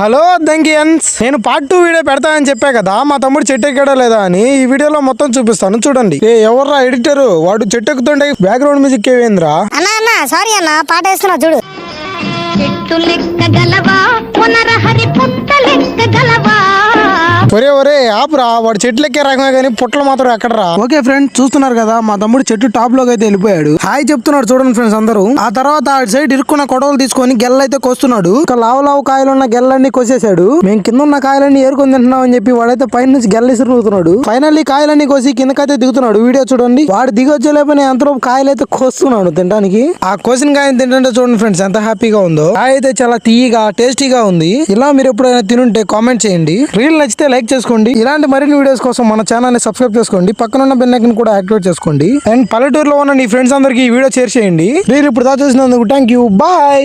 Hello దంకియన్స్ నేను part two video పెడతానని చెప్పా కదా మా తమ్ముడు చెట్టు ఎక్కడా లేదా అని ఈ వీడియోలో మొత్తం చూపిస్తాను చూడండి. ఏ ఎవర్రా ఎడిటర్? వాడు చెట్టు ఎక్కుతుంటే బ్యాక్గ్రౌండ్ మ్యూజిక్ ఏవేంద్రా అన్నా అన్న సారీ అన్న పాట వేస్తున్నా చూడు. చెట్టు లెక్క గలవా? పునరహరి పుట్ట లెక్క గలవా? ఒరే ఒరే ఆపురా వాడు చెట్లు ఎక్కే రకమే కానీ పుట్టలు మాత్రం ఎక్కడరా? ఓకే ఫ్రెండ్స్ చూస్తున్నారు కదా మా తమ్ముడు చెట్టు టాప్లోకి అయితే వెళ్ళిపోయాడు. హాయ్ చెప్తున్నాడు చూడండి ఫ్రెండ్స్ అందరూ. ఆ తర్వాత ఆ సైడ్ ఇరుక్కున్న కొడవలు తీసుకొని గెల్లైతే కోస్తున్నాడు. ఒక లావు లావు కాయలు ఉన్న గెల్లన్నీ కోసేశాడు. మేము కింద ఉన్న కాయలన్నీ ఏరుకొని తింటున్నాం అని చెప్పి వాడైతే పైన నుంచి గెల్ల ఇసురుతున్నాడు ఫైనల్లీ కాయలన్నీ కోసి కిందకైతే దిగుతున్నాడు. వీడియో చూడండి. వాడు దిగి వచ్చేలేపని ఎంతలో కాయలు అయితే కోస్తున్నాడు తినడానికి. ఆ కోసిన కాయని తింటుంటే చూడండి ఫ్రెండ్స్ ఎంత హ్యాపీగా ఉందో. కాయ అయితే చాలా తీయగా టేస్టీగా ఉంది. ఇలా మీరు ఎప్పుడైనా తినుంటే కామెంట్ చేయండి. రీల్ నచ్చితే లైక్ చేసుకోండి. ఇలాంటి మరిన్ని వీడియోస్ కోసం మన ఛానల్ని సబ్స్క్రైబ్ చేసుకోండి. పక్కన ఉన్న బెల్ ఐకన్ కూడా యాక్టివేట్ చేసుకోండి. అండ్ పల్లెటూరులో ఉన్న నీ ఫ్రెండ్స్ అందరికి ఈ వీడియో షేర్ చేయండి. మీరు ఇప్పుడు దా చూసినందుకు థ్యాంక్ యూ బాయ్